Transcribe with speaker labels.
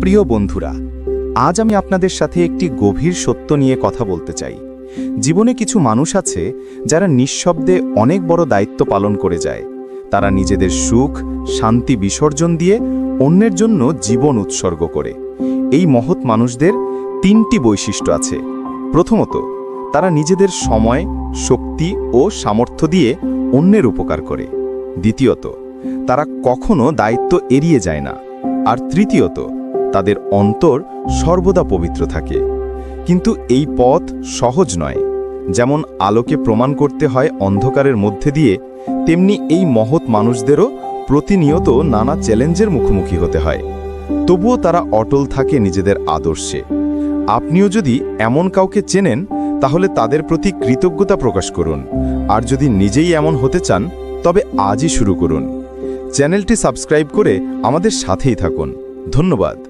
Speaker 1: প্রিয় বন্ধুরা, আজ আমি আপনাদের সাথে একটি গভীর সত্য নিয়ে কথা বলতে চাই। জীবনে কিছু মানুষ আছে যারা নিঃশব্দে অনেক বড় দায়িত্ব পালন করে যায়। তারা নিজেদের সুখ, শান্তি বিসর্জন দিয়ে অন্যের জন্য জীবন উৎসর্গ করে। এই মহৎ মানুষদের তিনটি বৈশিষ্ট্য আছে। প্রথমত, তারা নিজেদের সময়, শক্তি ও সামর্থ্য দিয়ে অন্যের উপকার করে। দ্বিতীয়ত, তারা কখনো দায়িত্ব এড়িয়ে যায় না। আর তৃতীয়ত তাদের অন্তর সর্বদা পবিত্র থাকে। কিন্তু এই পথ সহজ নয়। যেমন আলোকে প্রমাণ করতে হয় অন্ধকারের মধ্যে দিয়ে, তেমনি এই মহৎ মানুষদেরও প্রতিনিয়ত নানা চ্যালেঞ্জের মুখোমুখি হতে হয়। তবুও তারা অটল থাকে নিজেদের আদর্শে। আপনিও যদি এমন কাউকে চেনেন, তাহলে তাদের প্রতি কৃতজ্ঞতা প্রকাশ করুন। আর যদি নিজেই এমন হতে চান, তবে আজই শুরু করুন। চ্যানেলটি সাবস্ক্রাইব করে আমাদের সাথেই থাকুন। ধন্যবাদ।